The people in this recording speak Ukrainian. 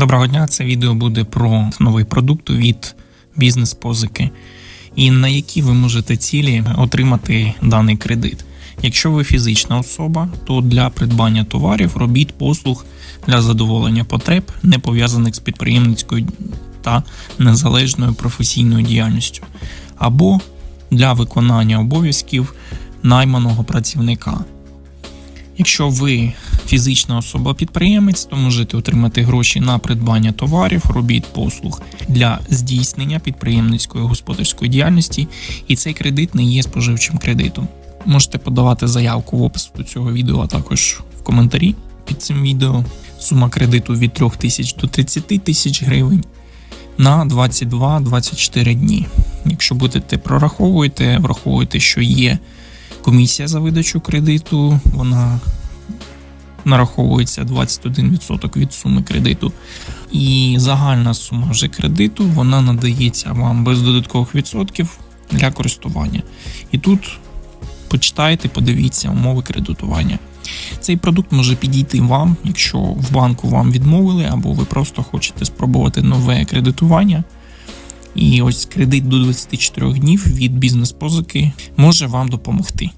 Доброго дня, це відео буде про новий продукт від бізнес-позики і на які ви можете цілі отримати даний кредит. Якщо ви фізична особа, то для придбання товарів робіт послуг для задоволення потреб, не пов'язаних з підприємницькою та незалежною професійною діяльністю, або для виконання обов'язків найманого працівника. Якщо ви фізична особа-підприємець, то можете отримати гроші на придбання товарів, робіт, послуг для здійснення підприємницької господарської діяльності, і цей кредит не є споживчим кредитом. Можете подавати заявку в опису до цього відео, а також в коментарі під цим відео. Сума кредиту від 3 тисяч до 30 тисяч гривень на 22-24 дні. Якщо будете прораховуєте, враховуєте, що є комісія за видачу кредиту, вона нараховується 21% від суми кредиту. І загальна сума вже кредиту вона надається вам без додаткових відсотків для користування. І тут почитайте, подивіться умови кредитування. Цей продукт може підійти вам, якщо в банку вам відмовили, або ви просто хочете спробувати нове кредитування. І ось кредит до 24 днів від бізнес-позики може вам допомогти.